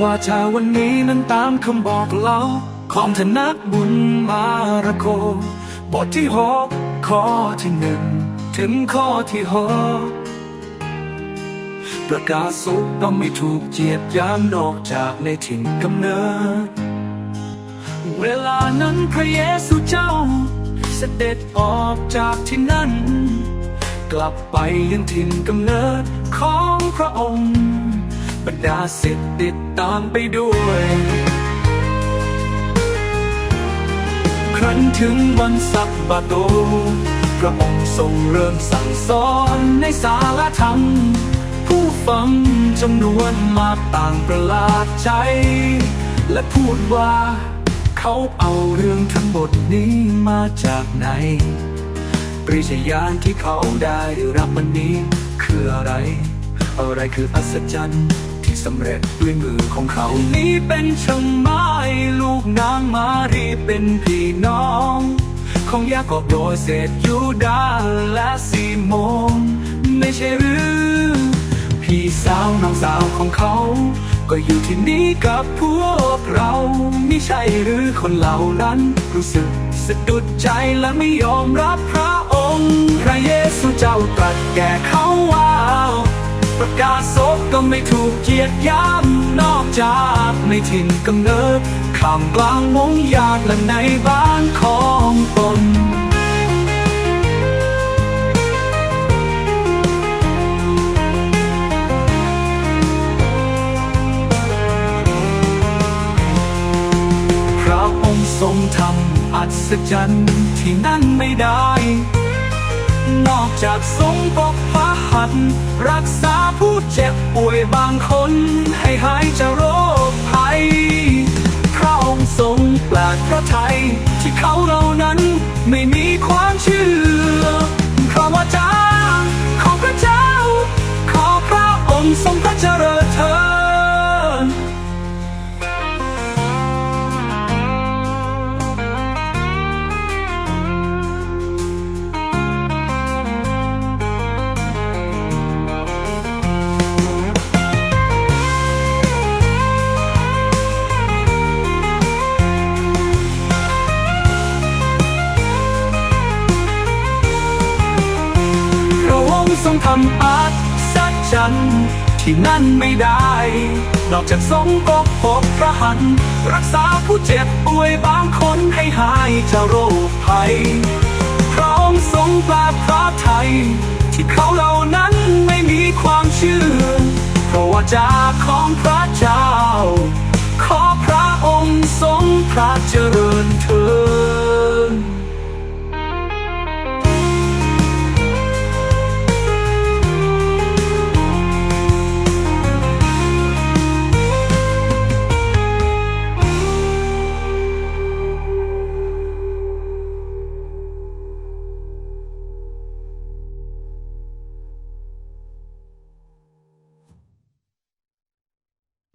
ว่าชาวันนี้นั้นตามคำบอกเล่าของทนักบุญมาระโก บทที่หกข้อที่หนึ่งถึงข้อที่หกประกาศสุขต้องไม่ถูกเจียดย้ำนอกจากในถิ่นกำเนิด เวลานั้นพระเยซูเจ้า เสด็จออกจากที่นั่น กลับไปยังถิ่นกำเนิดของพระองค์ รรดาศิษย์ติดตามไปด้วย ครั้นถึงวันสักบาโตพระองค์ทรงเริ่มสั่งสอนในสาลธรรม ผู้ฟังจำนวนมากต่างประหลาดใจ และพูดว่าเขาเอาเรื่องทั้งหมดนี้มาจากไหน ปริชญาณที่เขาได้รับวันนี้คืออะไร อะไรคืออัศจรรย์ ที่สำเร็จด้วยมือของเขา นี้เป็นช่างไม้ลูกนางมารีเป็นพี่น้อง ของยากอบโดยเศษยูดาและซีโมนไม่ใช่หรือ พี่สาวน้องสาวของเขา ก็อยู่ที่นี่กับพวกเราไม่ใช่หรือคนเหล่านั้น รู้สึกสะดุดใจและไม่ยอมรับพระองค์ พระเยซูเจ้าตรัสแก่เขาว่า ประกาศศพก็ไม่ถูกเกียรติย้ำนอกจากในถิ่นกำเนิดข้ามกลางวงญาติและในบ้านของตนพระองค์ทรงทำอัศจรรย์ที่นั่นไม่ได้ จากสงปกพระหัตถ์รักษาผู้เจ็บป่วยบางคนให้หายจากโรค ระองค์ทรงทำอัศจรรย์ที่นั่นไม่ได้ นอกจากทรงปกปกพระหัน รักษาผู้เจ็บป่วยบางคนให้หายจากโรคภัย พร้อมทรงแปลพระไทย ที่เขาเหล่านั้นไม่มีความเชื่อ เพราะว่าจากของพระเจ้า